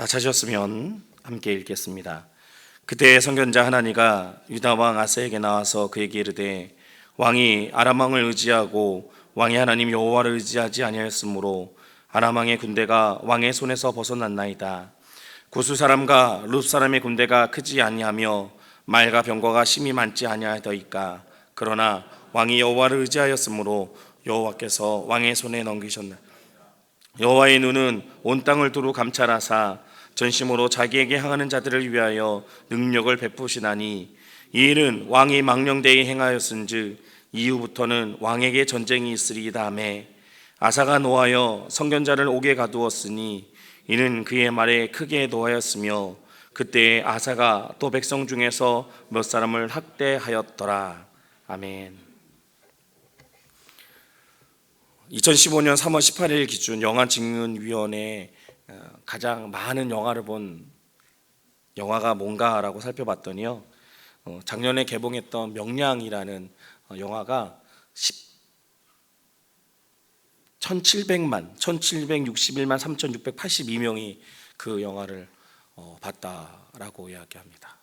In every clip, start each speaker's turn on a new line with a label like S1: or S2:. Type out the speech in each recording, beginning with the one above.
S1: 다 찾으셨으면 함께 읽겠습니다. 그때 선견자 하나니가 유다 왕 아사에게 나와서 그에게 이르되 왕이 아람 왕을 의지하고 왕이 하나님 여호와를 의지하지 아니하였으므로 아람 왕의 군대가 왕의 손에서 벗어났나이다. 구수 사람과 룹 사람의 군대가 크지 아니하며 말과 병거가 심히 많지 아니하더이까 그러나 왕이 여호와를 의지하였으므로 여호와께서 왕의 손에 넘기셨나 여호와의 눈은 온 땅을 두루 감찰하사 전심으로 자기에게 향하는 자들을 위하여 능력을 베푸시나니 이 일은 왕이 망령되이 행하였은즉 이후부터는 왕에게 전쟁이 있으리이다 하매 아사가 노하여 성견자를 옥에 가두었으니 이는 그의 말에 크게 노하였으며 그때 아사가 또 백성 중에서 몇 사람을 학대하였더라 아멘. 2015년 3월 18일 기준 영화직문위원회 어, 가장 많은 영화를 본 영화가 뭔가라고 살펴봤더니요. 어, 작년에 개봉했던 명량이라는 어, 영화가 10, 1700만, 1761만 3682명이 그 영화를 어, 봤다라고 이야기합니다.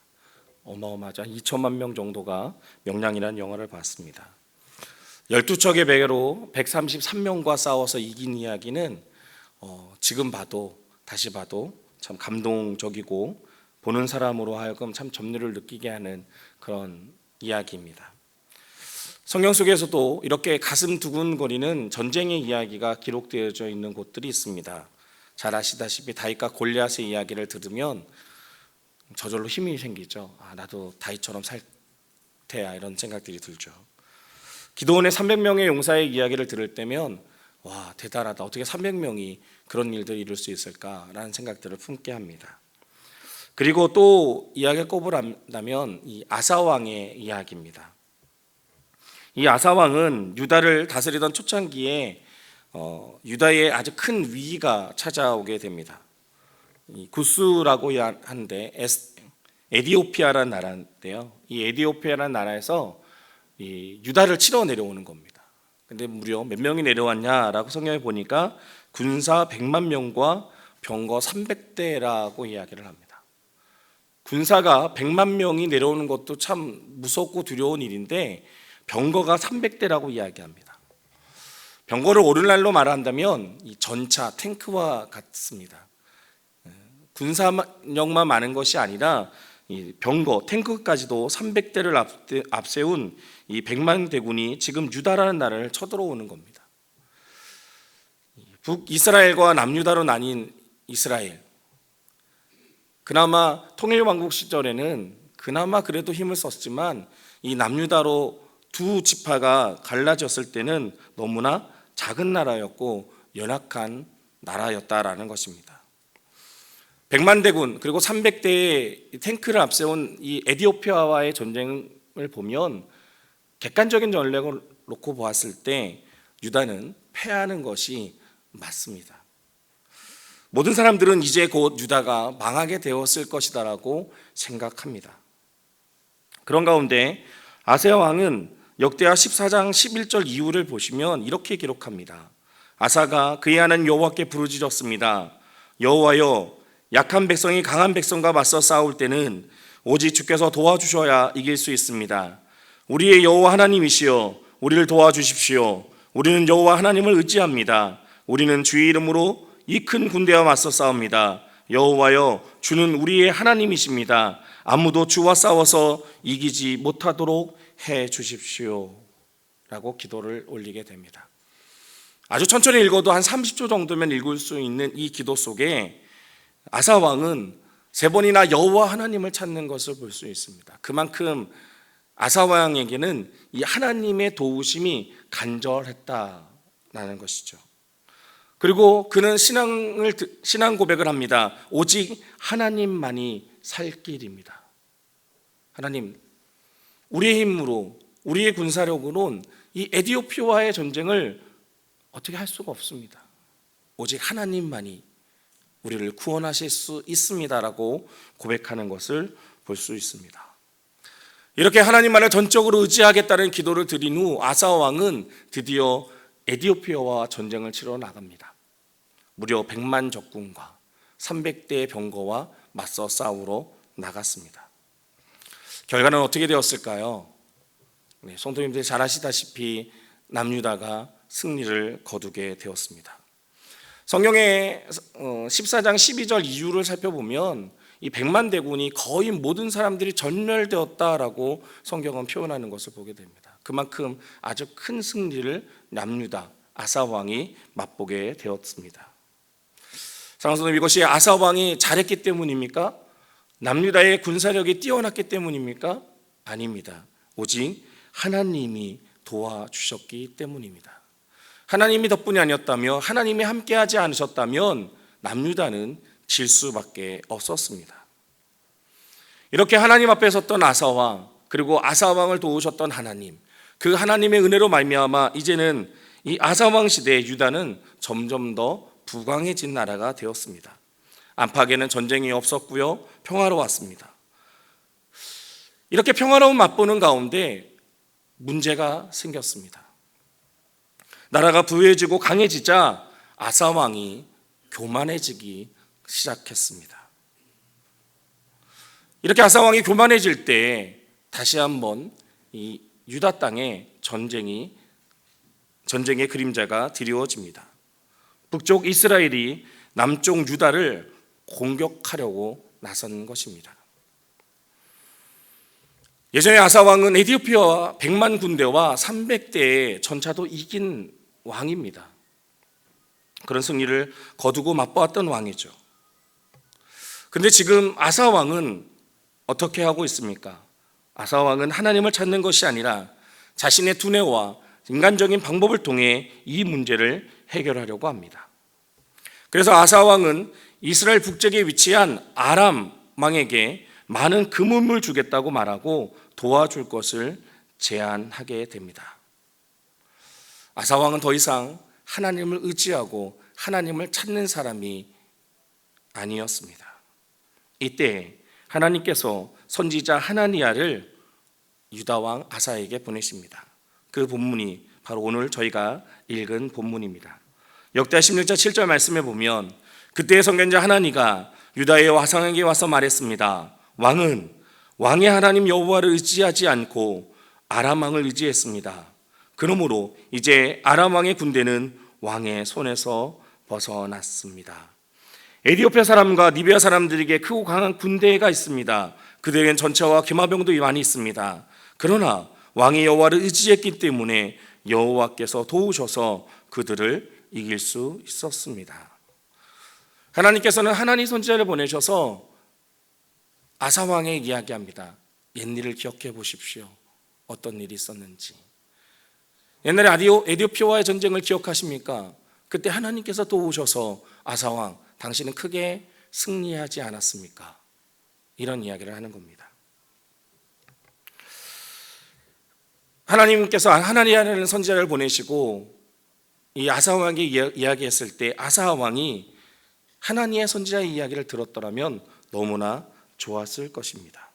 S1: 어마어마하죠. 한 2천만 명 정도가 명량이라는 영화를 봤습니다. 12척의 베개로 133명과 싸워서 이긴 이야기는 어, 지금 봐도 다시 봐도 참 감동적이고 보는 사람으로 하여금 참 점유를 느끼게 하는 그런 이야기입니다. 성경 속에서도 이렇게 가슴 두근거리는 전쟁의 이야기가 기록되어져 있는 곳들이 있습니다. 잘 아시다시피 다윗과 골리앗의 이야기를 들으면 저절로 힘이 생기죠. 아, 나도 다윗처럼 살 테야 이런 생각들이 들죠. 기도원의 300명의 용사의 이야기를 들을 때면 와 대단하다 어떻게 300명이 그런 일들을 이룰 수 있을까라는 생각들을 품게 합니다. 그리고 또 이야기를 꼽으라면 이 아사 왕의 이야기입니다. 이 아사 왕은 유다를 다스리던 초창기에 어, 유다에 아주 큰 위기가 찾아오게 됩니다. 이 구스라고 하는데 에스, 에디오피아라는 나라인데요. 이 에디오피아라는 나라에서 이 유다를 치러 내려오는 겁니다. 근데 무려 몇 명이 내려왔냐라고 성경에 보니까 군사 100만 명과 병거 300대라고 이야기를 합니다. 군사가 100만 명이 내려오는 것도 참 무섭고 두려운 일인데 병거가 300대라고 이야기합니다. 병거를 오늘날로 말한다면 이 전차 탱크와 같습니다. 군사력만 많은 것이 아니라 이 병거 탱크까지도 300대를 앞세운 이 백만 대군이 지금 유다라는 나라를 쳐들어오는 겁니다. 북이스라엘과 남유다로 나뉜 이스라엘. 그나마 통일 왕국 시절에는 그나마 그래도 힘을 썼지만 이 남유다로 두 지파가 갈라졌을 때는 너무나 작은 나라였고 연약한 나라였다라는 것입니다. 백만 대군 그리고 300대의 탱크를 앞세운 이 에디오피아와의 전쟁을 보면 객관적인 전략을 놓고 보았을 때 유다는 패하는 것이 맞습니다. 모든 사람들은 이제 곧 유다가 망하게 되었을 것이다라고 생각합니다. 그런 가운데 아세아 왕은 역대하 14장 11절 이후를 보시면 이렇게 기록합니다. 아사가 그의 하나님 여호와께 부르짖었습니다. 여호와여 약한 백성이 강한 백성과 맞서 싸울 때는 오직 주께서 도와주셔야 이길 수 있습니다. 우리의 여호와 하나님이시여 우리를 도와주십시오. 우리는 여호와 하나님을 의지합니다. 우리는 주의 이름으로 이 큰 군대와 맞서 싸웁니다. 여호와여 주는 우리의 하나님이십니다. 아무도 주와 싸워서 이기지 못하도록 해 주십시오. 라고 기도를 올리게 됩니다. 아주 천천히 읽어도 한 30초 정도면 읽을 수 있는 이 기도 속에 아사 왕은 세 번이나 여호와 하나님을 찾는 것을 볼 수 있습니다. 그만큼 아사 왕에게는 이 하나님의 도우심이 간절했다라는 것이죠. 그리고 그는 신앙을 신앙 고백을 합니다. 오직 하나님만이 살 길입니다. 하나님, 우리의 힘으로 우리의 군사력으로는 이 에디오피아와의 전쟁을 어떻게 할 수가 없습니다. 오직 하나님만이 우리를 구원하실 수 있습니다라고 고백하는 것을 볼 수 있습니다. 이렇게 하나님만을 전적으로 의지하겠다는 기도를 드린 후 아사 왕은 드디어 에디오피아와 전쟁을 치러 나갑니다. 무려 100만 적군과 300대의 병거와 맞서 싸우러 나갔습니다. 결과는 어떻게 되었을까요? 네, 성도님들 잘 아시다시피 남유다가 승리를 거두게 되었습니다. 성경의 14장 12절 이유를 살펴보면 이 백만 대군이 거의 모든 사람들이 전멸되었다라고 성경은 표현하는 것을 보게 됩니다. 그만큼 아주 큰 승리를 남유다 아사 왕이 맛보게 되었습니다. 성도 이것이 아사 왕이 잘했기 때문입니까? 남유다의 군사력이 뛰어났기 때문입니까? 아닙니다. 오직 하나님이 도와주셨기 때문입니다. 하나님이 덕분이 아니었다며 하나님이 함께하지 않으셨다면 남유다는 질 수밖에 없었습니다. 이렇게 하나님 앞에 섰던 아사왕 그리고 아사왕을 도우셨던 하나님 그 하나님의 은혜로 말미암아 이제는 이 아사왕 시대의 유다는 점점 더 부강해진 나라가 되었습니다. 안팎에는 전쟁이 없었고요 평화로웠습니다. 이렇게 평화로운 맛보는 가운데 문제가 생겼습니다. 나라가 부유해지고 강해지자 아사 왕이 교만해지기 시작했습니다. 이렇게 아사 왕이 교만해질 때 다시 한번 이 유다 땅에 전쟁이 전쟁의 그림자가 드리워집니다. 북쪽 이스라엘이 남쪽 유다를 공격하려고 나선 것입니다. 예전에 아사 왕은 에디오피아와 100만 군대와 300대의 전차도 이긴 왕입니다. 그런 승리를 거두고 맛보았던 왕이죠. 근데 지금 아사 왕은 어떻게 하고 있습니까? 아사 왕은 하나님을 찾는 것이 아니라 자신의 두뇌와 인간적인 방법을 통해 이 문제를 해결하려고 합니다. 그래서 아사 왕은 이스라엘 북쪽에 위치한 아람 왕에게 많은 금음을 주겠다고 말하고 도와줄 것을 제안하게 됩니다. 아사 왕은 더 이상 하나님을 의지하고 하나님을 찾는 사람이 아니었습니다. 이때 하나님께서 선지자 하나니아를 유다 왕 아사에게 보내십니다. 그 본문이 바로 오늘 저희가 읽은 본문입니다. 역대 16장 7절 말씀에 보면 그때의 선견자 하나니가 유다의 화상에게 와서 말했습니다. 왕은 왕의 하나님 여호와를 의지하지 않고 아람 왕을 의지했습니다. 그러므로 이제 아람 왕의 군대는 왕의 손에서 벗어났습니다. 에디오피아 사람과 리비아 사람들에게 크고 강한 군대가 있습니다. 그들에겐 전차와 기마병도 많이 있습니다. 그러나 왕의 여호와를 의지했기 때문에 여호와께서 도우셔서 그들을 이길 수 있었습니다. 하나님께서는 하나님 선지자를 보내셔서 아사 왕에 이야기합니다. 옛 일을 기억해 보십시오. 어떤 일이 있었는지. 옛날에 아디오 에디오피아와의 전쟁을 기억하십니까? 그때 하나님께서 도우셔서 아사 왕 당신은 크게 승리하지 않았습니까? 이런 이야기를 하는 겁니다. 하나님께서 하나니아라는 선지자를 보내시고 이 아사 왕에게 이야기했을 때 아사 왕이 하나님의 선지자의 이야기를 들었더라면 너무나 좋았을 것입니다.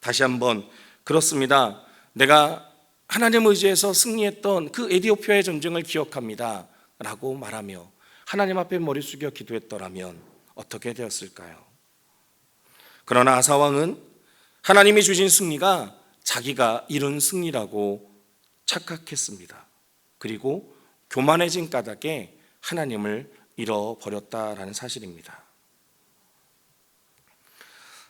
S1: 다시 한번 그렇습니다. 내가 하나님 의지해서 승리했던 그 에디오피아의 전쟁을 기억합니다. 라고 말하며 하나님 앞에 머리 숙여 기도했더라면 어떻게 되었을까요? 그러나 아사왕은 하나님이 주신 승리가 자기가 이룬 승리라고 착각했습니다. 그리고 교만해진 까닭에 하나님을 잃어버렸다라는 사실입니다.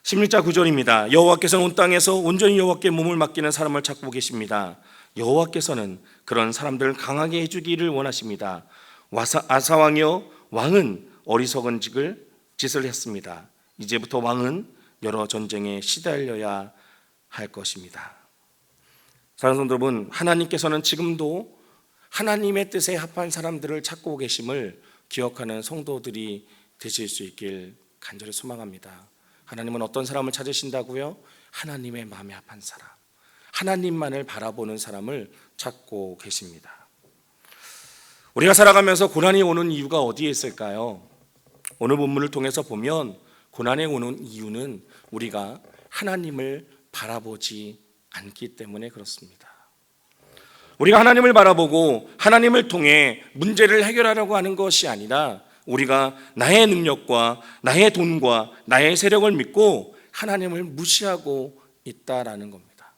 S1: 16자 9절입니다. 여호와께서는 온 땅에서 온전히 여호와께 몸을 맡기는 사람을 찾고 계십니다. 여호와께서는 그런 사람들을 강하게 해주기를 원하십니다. 아사왕이여 왕은 어리석은 짓을 짓을 했습니다. 이제부터 왕은 여러 전쟁에 시달려야 할 것입니다. 사랑하는 여러분, 하나님께서는 지금도 하나님의 뜻에 합한 사람들을 찾고 계심을 기억하는 성도들이 되실 수 있길 간절히 소망합니다. 하나님은 어떤 사람을 찾으신다고요? 하나님의 마음에 합한 사람. 하나님만을 바라보는 사람을 찾고 계십니다. 우리가 살아가면서 고난이 오는 이유가 어디에 있을까요? 오늘 본문을 통해서 보면 고난이 오는 이유는 우리가 하나님을 바라보지 않기 때문에 그렇습니다. 우리가 하나님을 바라보고 하나님을 통해 문제를 해결하려고 하는 것이 아니라 우리가 나의 능력과 나의 돈과 나의 세력을 믿고 하나님을 무시하고 있다라는 겁니다.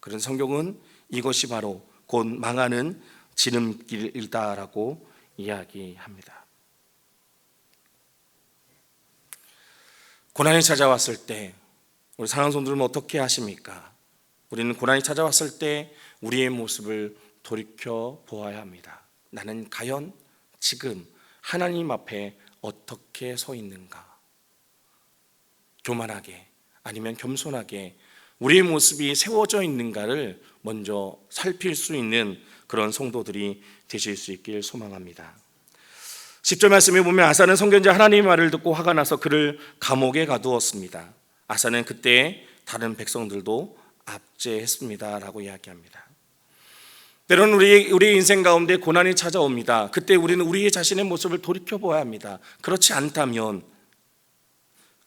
S1: 그런 성경은 이것이 바로 곧 망하는 지름길이다라고 이야기합니다. 고난이 찾아왔을 때 우리 상한 손들은 어떻게 하십니까? 우리는 고난이 찾아왔을 때 우리의 모습을 돌이켜 보아야 합니다. 나는 과연 지금 하나님 앞에 어떻게 서 있는가? 교만하게 아니면 겸손하게 우리의 모습이 세워져 있는가를 먼저 살필 수 있는 그런 성도들이 되실 수 있길 소망합니다. 10절 말씀에 보면 아사는 성견자 하나님의 말을 듣고 화가 나서 그를 감옥에 가두었습니다. 아사는 그때 다른 백성들도 압제했습니다라고 이야기합니다. 때로는 우리 우리 인생 가운데 고난이 찾아옵니다. 그때 우리는 우리의 자신의 모습을 돌이켜 보아야 합니다. 그렇지 않다면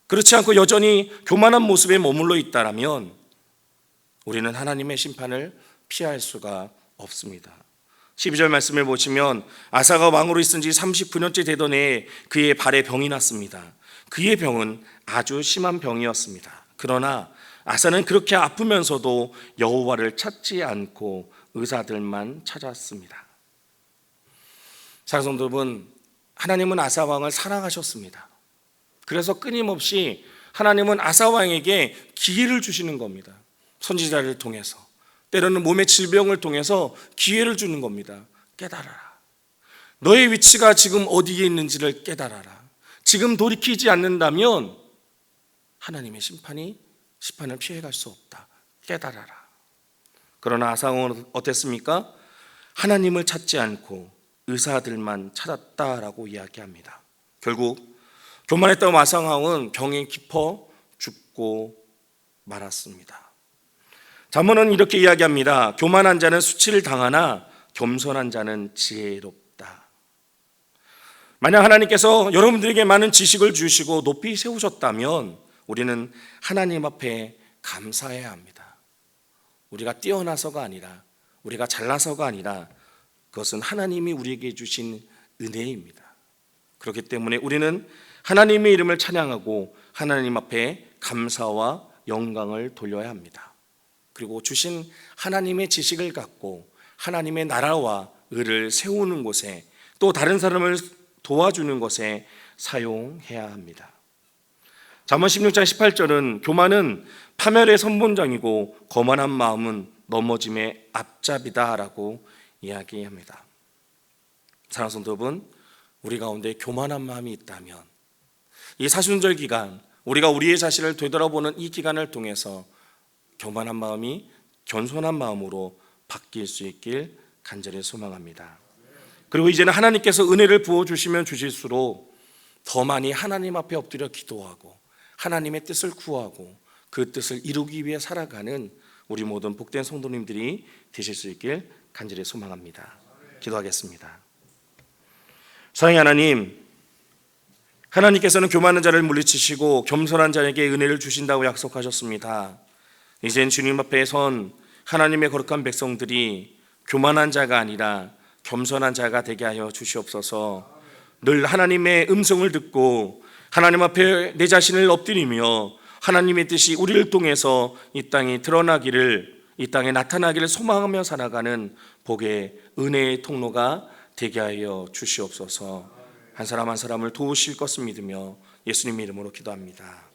S1: 그렇지 않고 여전히 교만한 모습에 머물러 있다라면 우리는 하나님의 심판을 피할 수가 없습니다. 12절 말씀을 보시면 아사가 왕으로 있은 지 39년째 되던 해에 그의 발에 병이 났습니다. 그의 병은 아주 심한 병이었습니다. 그러나 아사는 그렇게 아프면서도 여호와를 찾지 않고 의사들만 찾았습니다. 사랑성도 여러분, 하나님은 아사 왕을 사랑하셨습니다. 그래서 끊임없이 하나님은 아사 왕에게 기회를 주시는 겁니다. 선지자를 통해서 때로는 몸의 질병을 통해서 기회를 주는 겁니다. 깨달아라. 너의 위치가 지금 어디에 있는지를 깨달아라. 지금 돌이키지 않는다면 하나님의 심판이 심판을 피해갈 수 없다. 깨달아라. 그러나 아상은 어땠습니까? 하나님을 찾지 않고 의사들만 찾았다라고 이야기합니다. 결국 교만했던 아상왕은 병에 깊어 죽고 말았습니다. 잠언은 이렇게 이야기합니다. 교만한 자는 수치를 당하나 겸손한 자는 지혜롭다. 만약 하나님께서 여러분들에게 많은 지식을 주시고 높이 세우셨다면 우리는 하나님 앞에 감사해야 합니다. 우리가 뛰어나서가 아니라 우리가 잘나서가 아니라 그것은 하나님이 우리에게 주신 은혜입니다. 그렇기 때문에 우리는 하나님의 이름을 찬양하고 하나님 앞에 감사와 영광을 돌려야 합니다. 그리고 주신 하나님의 지식을 갖고 하나님의 나라와 의를 세우는 곳에 또 다른 사람을 도와주는 것에 사용해야 합니다. 잠언 16장 18절은 교만은 파멸의 선본장이고 거만한 마음은 넘어짐의 앞잡이다라고 이야기합니다. 사랑하는 성도 여러분, 우리 가운데 교만한 마음이 있다면 이 사순절 기간 우리가 우리의 자신을 되돌아보는 이 기간을 통해서 교만한 마음이 겸손한 마음으로 바뀔 수 있길 간절히 소망합니다. 그리고 이제는 하나님께서 은혜를 부어 주시면 주실수록 더 많이 하나님 앞에 엎드려 기도하고 하나님의 뜻을 구하고 그 뜻을 이루기 위해 살아가는 우리 모든 복된 성도님들이 되실 수 있길 간절히 소망합니다. 기도하겠습니다. 사랑의 하나님, 하나님께서는 교만한 자를 물리치시고 겸손한 자에게 은혜를 주신다고 약속하셨습니다. 이젠 주님 앞에 선 하나님의 거룩한 백성들이 교만한 자가 아니라 겸손한 자가 되게 하여 주시옵소서. 늘 하나님의 음성을 듣고 하나님 앞에 내 자신을 엎드리며 하나님의 뜻이 우리를 통해서 이 땅에 드러나기를 이 땅에 나타나기를 소망하며 살아가는 복의 은혜의 통로가 되게 하여 주시옵소서. 한 사람 한 사람을 도우실 것을 믿으며 예수님 이름으로 기도합니다.